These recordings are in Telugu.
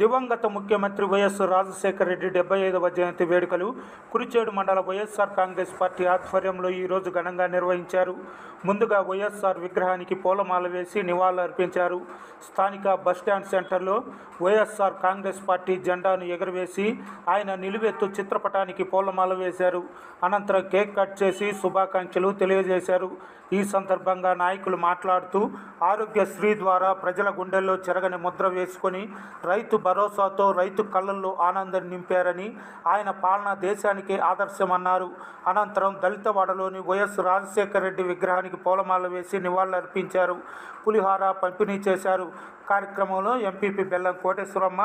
దివంగత ముఖ్యమంత్రి వైఎస్ రాజశేఖర రెడ్డి డెబ్బై ఐదవ జయంతి వేడుకలు కురిచేడు మండల వైఎస్ఆర్ కాంగ్రెస్ పార్టీ ఆధ్వర్యంలో ఈరోజు ఘనంగా నిర్వహించారు. ముందుగా వైఎస్ఆర్ విగ్రహానికి పూలమాల వేసి నివాళులర్పించారు. స్థానిక బస్టాండ్ సెంటర్లో వైఎస్ఆర్ కాంగ్రెస్ పార్టీ జెండాను ఎగురవేసి ఆయన నిలువెత్తు చిత్రపటానికి పూలమాల వేశారు. అనంతరం కేక్ కట్ చేసి శుభాకాంక్షలు తెలియజేశారు. ఈ సందర్భంగా నాయకులు మాట్లాడుతూ ఆరోగ్యశ్రీ ద్వారా ప్రజల గుండెల్లో చెరగని ముద్ర వేసుకొని రైతు భరోసాతో రైతు కళ్ళల్లో ఆనందం నింపారని ఆయన పాలన దేశానికి ఆదర్శమన్నారు. అనంతరం దళితవాడలోని వైఎస్ రాజశేఖర రెడ్డి విగ్రహానికి పూలమాల వేసి నివాళులర్పించారు. పులిహార పంపిణీ చేశారు. కార్యక్రమంలో ఎంపీపీ బెల్లం కోటేశ్వరమ్మ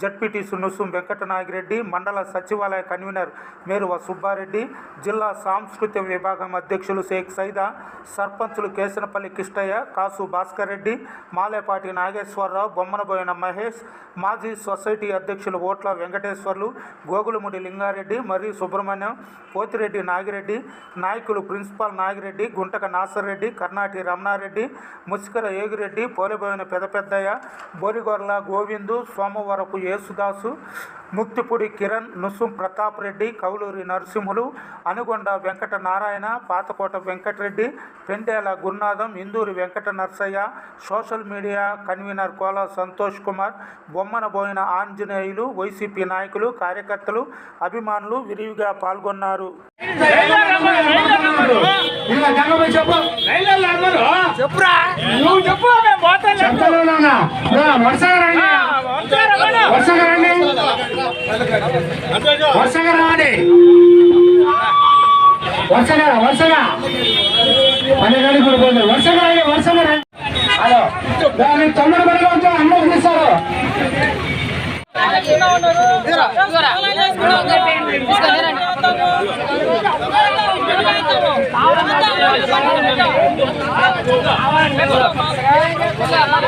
జడ్పీటీసీ నుసుం వెంకటనాగిరెడ్డి మండల సచివాలయ కన్వీనర్ మేరువ సుబ్బారెడ్డి జిల్లా సాంస్కృతిక విభాగం అధ్యక్షులు షేక్ సైదా సర్పంచులు కేసనపల్లి కిష్టయ్య కాసు భాస్కర్ రెడ్డి మాలేపాటి నాగేశ్వరరావు బొమ్మనబోయిన మహేష్ మాజీ సొసైటీ అధ్యక్షులు ఓట్ల వెంకటేశ్వర్లు గోగులముడి లింగారెడ్డి మరియు సుబ్రహ్మణ్యం పోతిరెడ్డి నాగిరెడ్డి నాయకులు principal Nagireddy Guntaka Nasarreddy Karnati Ramanareddy Musikara Egireddy Poliboina Pedapeddaiah Borigorla Govindu Somavarapu Yesudasu Mukthipudi Kiran Nusum Pratap Reddy Kauluri Narasimhulu Anugonda Venkata Narayana Pathakota Venkatareddy Pendela Gurunatham Induri Venkata Narsaiah social media convener Kola Santosh Kumar Bommanaboina Anjaneyulu YCP నాయకులు కార్యకర్తలు అభిమానులు విరివిగా పాల్గొన్నారు. చెప్పు. చెప్పురా నువ్వు చెప్పు చెప్తాను వరుసగా రండి వరుసగా రండి వరుసగా వరుసగా గడి కూడా పోతుంది వరుసగా రండి వరుసగా రండి హలో. దాన్ని తొమ్మిది పడిగా ఉంటే అమ్మకు తీస్తారు చేసుకుంటాం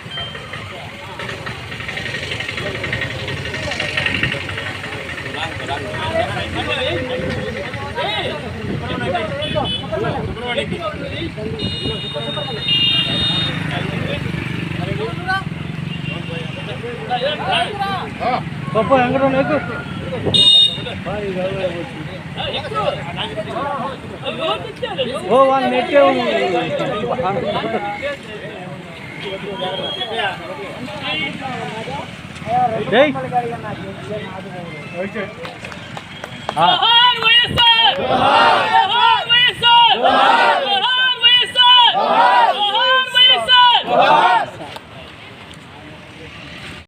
పప్పు ఎంగడం నీకు ఓ వాళ్ళు నెట్టే ఉంది હા